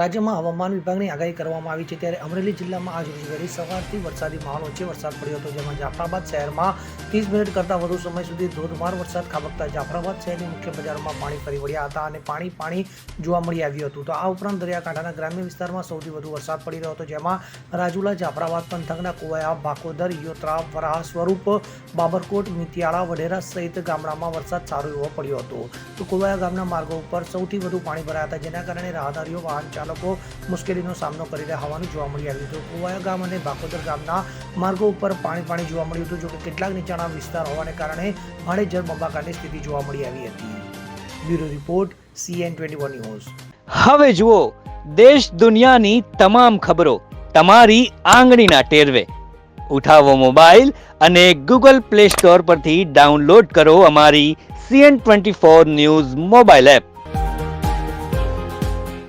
રાજ્યમાં હવામાન વિભાગની આગાહી કરવામાં આવી છે ત્યારે અમરેલી જિલ્લામાં આજ વહેલી સવારથી વરસાદી માહોલ વચ્ચે વરસાદ પડ્યો હતો, જેમાં જાફરાબાદ શહેરમાં ત્રીસ મિનિટ કરતાં વધુ સમય સુધી ધોધમાર વરસાદ ખાબકતા જાફરાબાદ શહેરની મુખ્ય બજારોમાં પાણી ફરી વળ્યા હતા અને પાણી પાણી જોવા મળી આવ્યું હતું. તો આ ઉપરાંત દરિયાકાંઠાના ગ્રામ્ય વિસ્તારમાં સૌથી વધુ વરસાદ પડી રહ્યો હતો, જેમાં રાજુલા, જાફરાબાદ, પંથકના કુવાયા, ભાકોદર, યોત્રા, વરાહ સ્વરૂપ, બાબરકોટ, મિતિયાળા વડેરા સહિત ગામડામાં વરસાદ સારો એવો પડ્યો હતો. તો કુવાયા ગામના માર્ગો ઉપર સૌથી વધુ પાણી ભરાયા હતા, જેના કારણે રાહદારીઓ, વાહન ચાલકો મુશ્કેલીનો સામનો કરી રહ્યા હોવાનું જોવા મળી આવ્યું હતું. કોવાયા ગામ અને ભાકોદર ગામના માર્ગો ઉપર પાણી પાણી જોવા મળ્યું હતું, જોકે કેટલાક નીચાણા વિસ્તાર હોવાને કારણે ભારે જળબંબાકારની સ્થિતિ જોવા મળી આવી હતી. Bureau report CN twenty one news હવે જુઓ, દેશ દુનિયાની તમામ ખબરો તમારી આંગળીના ટેરવે. ઉઠાવો મોબાઈલ અને ગૂગલ પ્લે સ્ટોર પરથી ડાઉનલોડ કરો અમારી CN twenty four news mobile app.